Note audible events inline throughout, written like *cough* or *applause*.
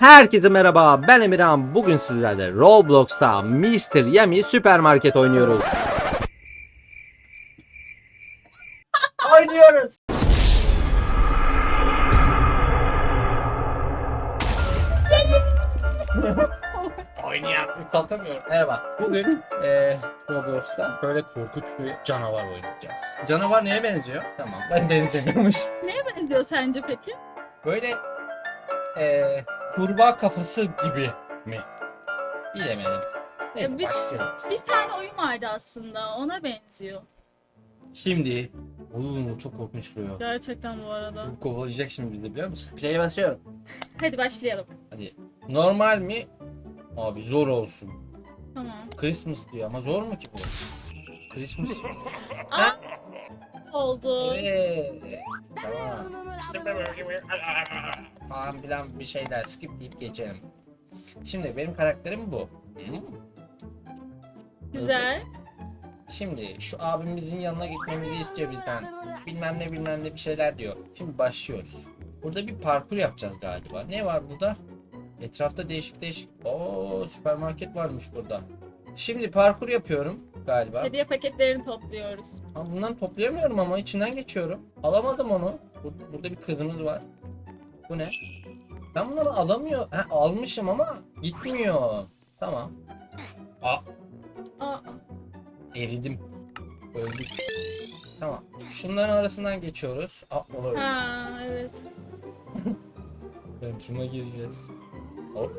Herkese merhaba ben Emirhan bugün sizlerle Roblox'ta Mr. Yummy süpermarket oynuyoruz. *laughs* oynuyoruz. *laughs* Oynayamıyorum kalkamıyorum. Merhaba. Bugün eee Roblox'ta böyle korkunç bir canavar oynayacağız. Canavar neye benziyor? Tamam ben benzemiyormuş. Neye benziyor sence peki? Böyle eee kurbağa kafası gibi mi? Bilemedim. Neyse Ya bir- başlayalım. Bir tane oyun vardı aslında ona benziyor. Şimdi Oğlum çok korkunç duruyor. Gerçekten bu arada. Bu kovalayacak şimdi bizi biliyor musun? Play'e basıyorum. Hadi başlayalım. Hadi. Normal mi? Abi zor olsun. Tamam. Christmas diyor ama zor mu ki bu? Christmas. *laughs* Aa, oldu. evet. Tamam. Falan filan bir şeyler skip deyip geçelim. Şimdi benim karakterim bu. Güzel. Şimdi şu abimizin yanına gitmemizi istiyor bizden. Bilmem ne bilmem ne bir şeyler diyor. Şimdi başlıyoruz. Burada bir parkur yapacağız galiba. Ne var burada? Etrafta değişik değişik. Oo süpermarket varmış burada. Şimdi parkur yapıyorum galiba. Hediye paketlerini topluyoruz. Ha, bundan toplayamıyorum ama içinden geçiyorum. Alamadım onu. Bur- Burada bir kızımız var. Bu ne? Ben bunları alamıyor. Ha, almışım ama gitmiyor. Tamam. Aa, Aa, eridim. Öldük. Tamam. Şunların arasından geçiyoruz. Aa, olur. ha evet. *laughs* Şuna gireceğiz. Hop.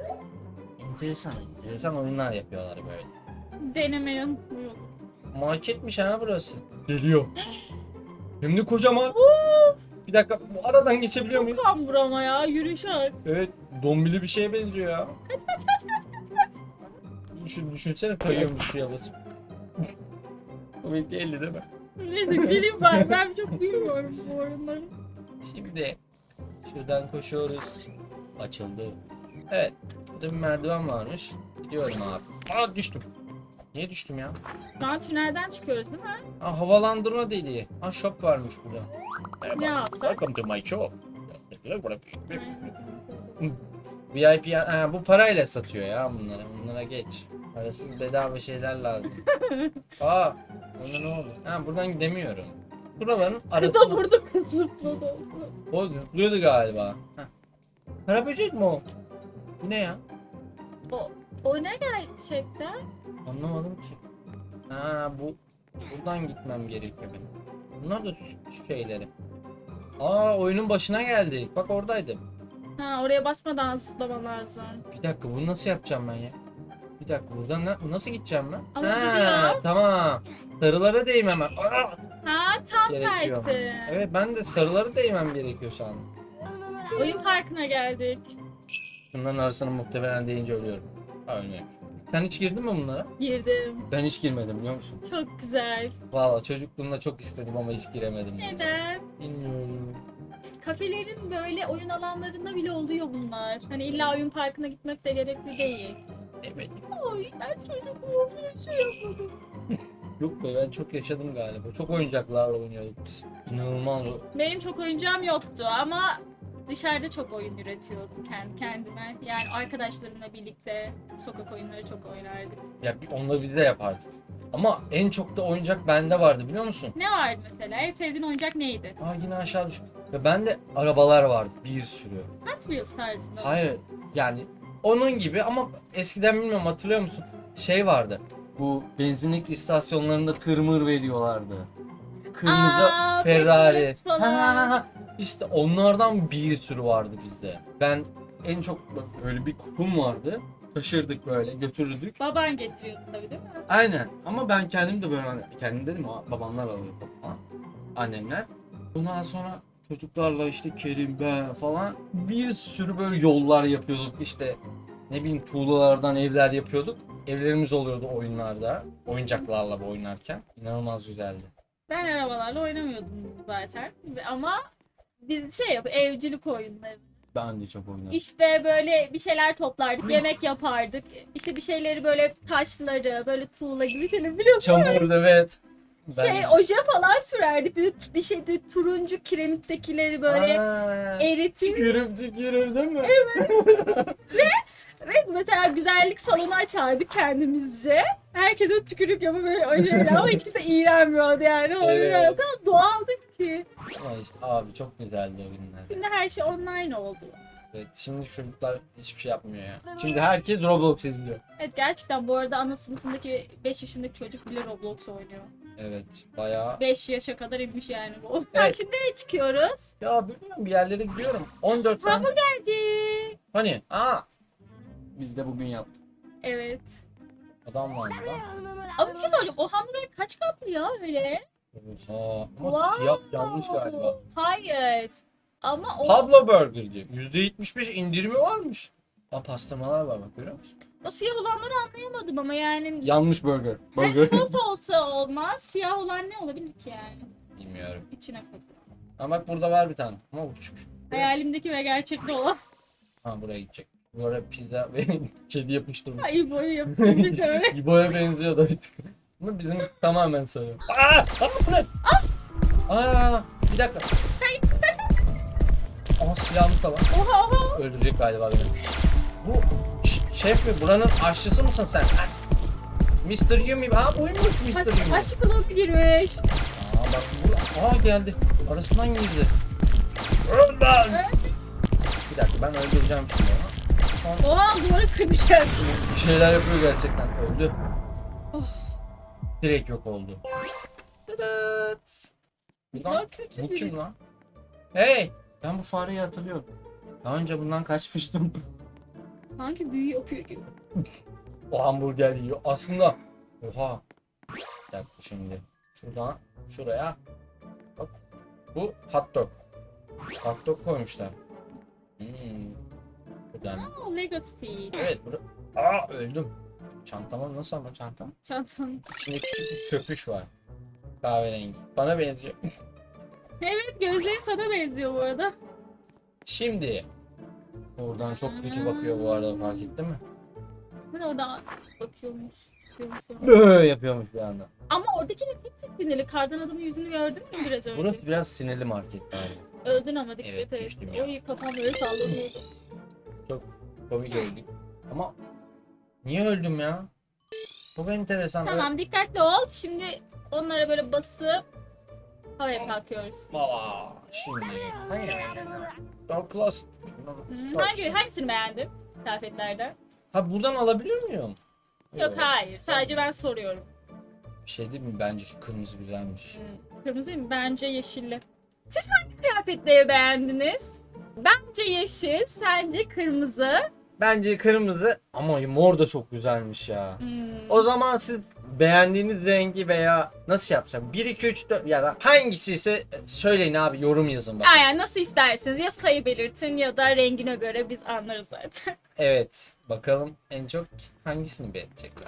Enteresan, enteresan oyunlar yapıyorlar böyle. Denemeyi unutmayalım. Marketmiş ha burası. Geliyor. Hem de kocaman. Bir dakika bu aradan geçebiliyor muyuz? Kambur ama ya yürüyüş ak. Evet dombili bir şeye benziyor ya. Kaç kaç kaç kaç kaç kaç. Düşün, düşünsene kayıyormuş suya basıp. benimki 50 değil mi? Neyse geleyim ben. Ben çok bilmiyorum bu oyunları. Şimdi şuradan koşuyoruz. Açıldı. Evet. Burada bir merdiven varmış. Gidiyorum abi. Aa düştüm. Niye düştüm ya? Şu an tünelden çıkıyoruz değil mi? Ha havalandırma deliği. Ha shop varmış burada. Ne alsak? Welcome to my shop. VIP ha, bu parayla satıyor ya bunlara. Bunlara geç. Parasız bedava şeyler lazım. *laughs* Aa, ona ne oldu? Ha buradan gidemiyorum. Buraların Kıza arasında. vurdu kız zıpladı. O zıplıyordu galiba. Heh. Kara böcek mi o? Bu ne ya? O ne gerçekten? Anlamadım ki. Ha bu buradan gitmem gerekiyor benim. Bunlar da şu şeyleri. Aa oyunun başına geldik. Bak oradaydım. Ha oraya basmadan zıplaman lazım. Bir dakika bunu nasıl yapacağım ben ya? Bir dakika buradan na- nasıl gideceğim ben? Ama ha, gidiyor. tamam. Sarılara değmem. Aa, Ha tam Gerekiyor. tersi. Evet ben de sarılara değmem gerekiyor sandım. Oyun farkına geldik. Bunların arasına muhtemelen deyince ölüyorum. Ha ölmüyormuş. Sen hiç girdin mi bunlara? Girdim. Ben hiç girmedim biliyor musun? Çok güzel. Valla çocukluğumda çok istedim ama hiç giremedim. Neden? Bilmiyorum. Kafelerin böyle oyun alanlarında bile oluyor bunlar. Hani illa oyun parkına gitmek de gerekli değil. Evet. Oy ben çocukluğumda şey yapmadım. *laughs* Yok be ben çok yaşadım galiba. Çok oyuncaklarla oynuyorduk biz. İnanılmaz. Benim çok oyuncağım yoktu ama dışarıda çok oyun üretiyordum kendi kendime. Yani arkadaşlarımla birlikte sokak oyunları çok oynardık. Ya bir- onları biz de yapardık. Ama en çok da oyuncak bende vardı biliyor musun? Ne vardı mesela? En sevdiğin oyuncak neydi? Aa yine aşağı düş. Ve bende arabalar vardı bir sürü. Hot Wheels tarzında. Hayır yani onun gibi ama eskiden bilmiyorum hatırlıyor musun? Şey vardı. Bu benzinlik istasyonlarında tırmır veriyorlardı. Kırmızı Aa, Ferrari. Petrus. Ha, ha, ha. İşte onlardan bir sürü vardı bizde. Ben en çok bak böyle bir kupum vardı. Taşırdık böyle götürürdük. Baban getiriyordu tabii değil mi? Aynen ama ben kendim de böyle hani kendim dedim ama babamlar alıyor falan. Annemler. Bundan sonra çocuklarla işte Kerim ben falan bir sürü böyle yollar yapıyorduk işte ne bileyim tuğlalardan evler yapıyorduk. Evlerimiz oluyordu oyunlarda. Oyuncaklarla bu oynarken. İnanılmaz güzeldi. Ben arabalarla oynamıyordum zaten. Ama biz şey yap evcilik oyunları. Ben de çok oynadım. İşte böyle bir şeyler toplardık, yemek yapardık. İşte bir şeyleri böyle taşları, böyle tuğla gibi şeyler biliyor musun? Çamur evet. Ben Şey, oje falan sürerdik. Bir, bir şey de turuncu kiremittekileri böyle Aa, eritip Tükürüm tükürüm değil mi? *laughs* ve salonu açardık kendimizce. Herkes öyle tükürük yapıp böyle oynuyordu ama hiç kimse iğrenmiyordu yani. Evet. o kadar doğaldık ki. Ama işte abi çok güzeldi o günler. Şimdi her şey online oldu. Evet, şimdi çocuklar hiçbir şey yapmıyor ya. Şimdi herkes Roblox izliyor. Evet gerçekten bu arada ana sınıfındaki 5 yaşındaki çocuk bile Roblox oynuyor. Evet bayağı. 5 yaşa kadar inmiş yani bu. Evet. Ha, şimdi nereye çıkıyoruz? Ya bilmiyorum bir yerlere gidiyorum. 14 tane. Hamburgerci. Hani? Aa. Biz de bugün yaptık. Evet. Adam vardı lan. Ama bir şey soracağım. O hamburger kaç katlı ya öyle? Aa, ama fiyat yanlış galiba. Hayır. Ama o, Pablo Burger diyor. %75 indirimi varmış. Aa pastırmalar var bak görüyor musun? o siyah olanları anlayamadım ama yani Yanlış burger. Ters Burger. tost olsa olmaz. Siyah olan ne olabilir ki yani? Bilmiyorum. İçine koy. Ama bak burada var bir tane. Ama bu küçük. Hayalimdeki ve gerçekte olan. Ha buraya gidecek. Bu arada pizza ve *laughs* kedi yapıştırmış. Ay boyu yapıyor. *laughs* İbo'ya benziyor da bir tık. Ama bizim tamamen sarı. Aa! Aa bu ne? Aa! Bir dakika. Aa silahımız da var. Oha oha. Öldürecek galiba beni. Bu ş- şef mi? Buranın aşçısı mısın sen? Ha? Mr. Yumi. Aa buymuş Mr. Yumi. aşk kılığı girmiş. Aa bak bu. Aa geldi. Arasından girdi. Önden. Bir dakika ben öldüreceğim şimdi onu. Son Oha duvarı kıracak. bir şeyler yapıyor gerçekten. Öldü. Direkt yok oldu. Tıdıt. Bunlar kötü bu biri. kim lan? Hey! Ben bu fareyi hatırlıyorum. Daha önce bundan kaçmıştım. *laughs* Sanki büyü yapıyor gibi. o hamburger yiyor. Aslında. Oha. Dakika şimdi. Şuradan şuraya. Bak. Bu hot dog. Hot dog koymuşlar. Hmm. Buradan. Aa Legacy. Evet. Bura... Aa öldüm. Çantama nasıl ama çantam? Çantanın. İçinde küçük bir köpüş var. Kahverengi. Bana benziyor. *laughs* Evet gözleri sana benziyor bu arada. Şimdi. Oradan çok kötü bakıyor bu arada fark ettin mi? Ben orada bakıyormuş. Onu. Böyle yapıyormuş bir anda. Ama oradakilerin hepsi sinirli. Kardan adamın yüzünü gördün mü biraz önce? Burası biraz sinirli market galiba. Öldün ama dikkat Evet, et. düştüm ya. Oy kafam böyle sallanıyordu. Çok komik öldük. Ama niye öldüm ya? Çok enteresan. Tamam dikkatli ol. Şimdi onlara böyle basıp havaya kalkıyoruz. Aa, şimdi. Hayır. Hmm, hangi, hangisini beğendin kıyafetlerden? Ha buradan alabiliyor muyum? Yok hayır. Sadece ben soruyorum. Bir şey değil mi? Bence şu kırmızı güzelmiş. Hmm, Kırmızı mı? Bence yeşilli. Siz hangi kıyafetleri beğendiniz? Bence yeşil, sence kırmızı. Bence kırmızı ama mor da çok güzelmiş ya. Hmm. O zaman siz beğendiğiniz rengi veya nasıl yapsam 1 2 3 4 ya da hangisi ise söyleyin abi yorum yazın bak. Aynen nasıl isterseniz ya sayı belirtin ya da rengine göre biz anlarız zaten. *laughs* Evet. Bakalım en çok hangisini beğenecekler.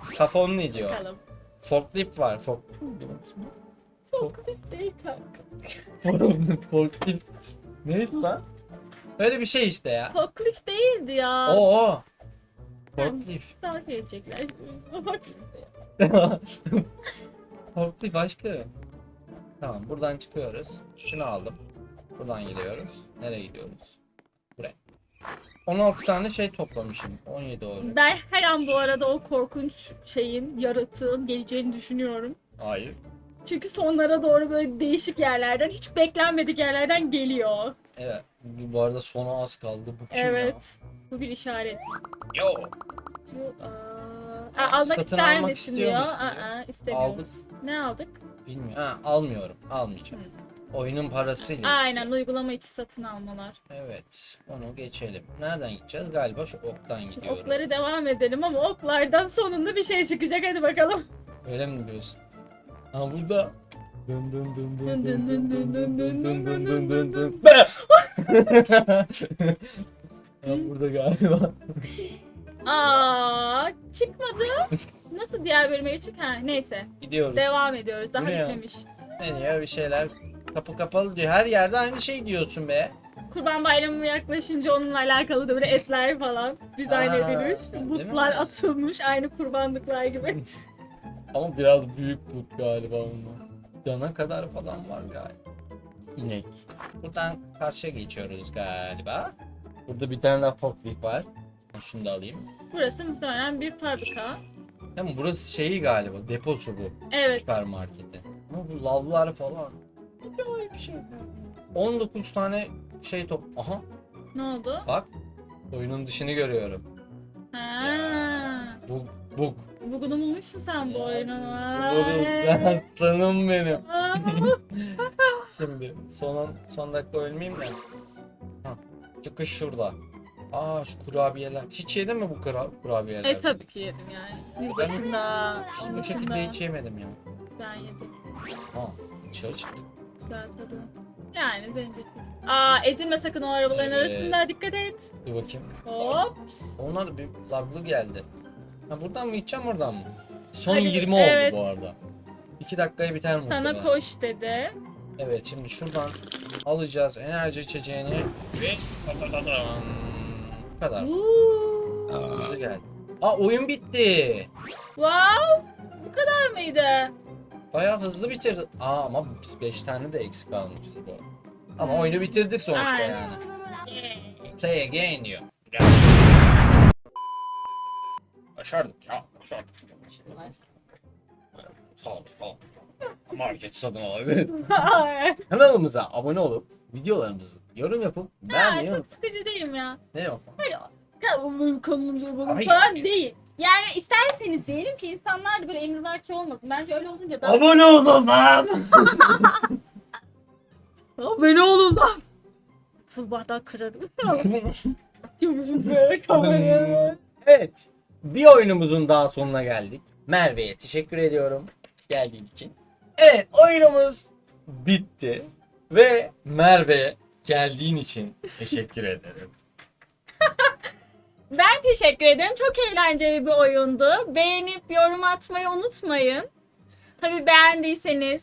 Skafon ne diyor? Bakalım. Forklift var. Fork... Forklift değil kanka. Forklift. *laughs* Neydi lan? Öyle bir şey işte ya. Forklift değildi ya. Oo. Forklift. Daha gelecekler şimdi. *laughs* Forklift. Forklift başka. Tamam buradan çıkıyoruz. Şunu aldım. Buradan gidiyoruz. Nereye gidiyoruz? Buraya. 16 tane şey toplamışım. 17 oldu. Ben her an bu arada o korkunç şeyin, yaratığın geleceğini düşünüyorum. Hayır. Çünkü sonlara doğru böyle değişik yerlerden, hiç beklenmedik yerlerden geliyor. Evet. Bu arada sona az kaldı. Bu kim Evet. Bu bir işaret. ya? Yo. Diyor, aa, aa, almak Satın ister almak misin diyor. Aa, istemiyoruz. Aldık. Ne aldık? Bilmiyorum. Ha, almıyorum. Almayacağım. Oyunun parasıyla Aynen istiyor. uygulama içi satın almalar. Evet. Onu geçelim. Nereden gideceğiz? Galiba şu oktan Şimdi gidiyoruz. okları devam edelim ama oklardan sonunda bir şey çıkacak hadi bakalım. Öyle mi diyorsun? Ha burada. Dın dın dın Dın dın dın dın dın dın dın dın dın dın dın. Ya burada galiba. Aa çıkmadı. Nasıl diğer bölüme geçtik? Ha neyse. Gidiyoruz. Devam ediyoruz. Daha Bu ne ya? bitmemiş. Diyor bir şeyler. Kapı kapalı diyor. Her yerde aynı şey diyorsun be. Kurban bayramı yaklaşınca onunla alakalı da böyle etler falan dizayn Aa, edilmiş. mi? Butlar atılmış aynı kurbanlıklar gibi. *laughs* Ama biraz büyük but galiba onlar. Dana kadar falan var galiba. İnek. Buradan karşıya geçiyoruz galiba. Burada bir tane daha forklift var. Şunu da alayım. Burası muhtemelen bir fabrika. Ama burası şeyi galiba deposu bu. Evet. Süpermarketi. Ama bu lavlar falan. Acayip bir şey. 19 tane şey top. Aha Ne oldu? bak. Oyunun dışını görüyorum. Ha. Bug. Bug. Bugünü bulmuşsun sen bu oyunu. Buluruz. *laughs* Aslanım benim. *laughs* Şimdi son son dakika ölmeyeyim de. Ha, çıkış şurada. Aa şu kurabiyeler. Hiç yedin mi bu kura kurabiyeler? e tabii ki yedim yani. Yılbaşında. Ben bu şekilde hiç yemedim ya. Ben yedim. Ha, dışarı çıktık. Güzel tadı. Yani zencefil. Aa ezilme sakın o arabaların Evet. arasında dikkat et. Dur bakayım. Hops. Onlar bir laglı geldi. Ha buradan mı gideceğim oradan mı? Son Hadi, 20 oldu evet. bu arada. 2 dakikaya biter mi? Sana koş dedi. Evet şimdi şuradan alacağız enerji içeceğini ve bu kadar. Hızlı geldi. Aa oyun bitti. Wow. Bu kadar mıydı? Bayağı hızlı bitirdi. Aa ama biz 5 tane de eksik almışız bu. Ama oyunu bitirdik sonuçta Aynen. yani. Play again diyor. Başardık ya. Başardık. Sağ olun, sağ olun. Market *laughs* satın alabiliriz. *laughs* Kanalımıza abone olup videolarımızı yorum yapıp ya beğenmeyi çok unutmayın. sıkıcı değilim ya. Ne yok? Kanalımıza kanalımıza abone Ay. falan değil. Yani isterseniz diyelim ki insanlar da böyle emrivaki olmasın. Bence öyle olunca daha... Abone olun lan. *laughs* Abone olun lan. Su bardağı kırarım. Atıyormuşum böyle kameraya. evet. Bir oyunumuzun daha sonuna geldik. Merve'ye teşekkür ediyorum geldiğin için. Evet oyunumuz bitti. Ve Merve geldiğin için teşekkür ederim. *laughs* Ben teşekkür ederim. Çok eğlenceli bir oyundu. Beğenip yorum atmayı unutmayın. Tabii beğendiyseniz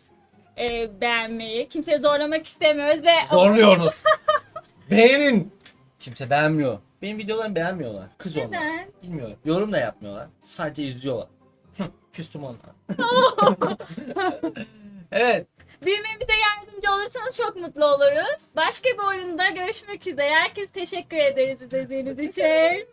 e, beğenmeyi. Kimseyi zorlamak istemiyoruz ve Zorluyoruz. *laughs* Beğenin. Kimse beğenmiyor. Benim videolarımı beğenmiyorlar. Kız onlar. Neden? Bilmiyorum. Yorum da yapmıyorlar. Sadece izliyorlar. *laughs* Küstüm onlar. *laughs* evet. Büyümemize yardımcı olursanız çok mutlu oluruz. Başka bir oyunda görüşmek üzere. Herkes teşekkür ederiz izlediğiniz için.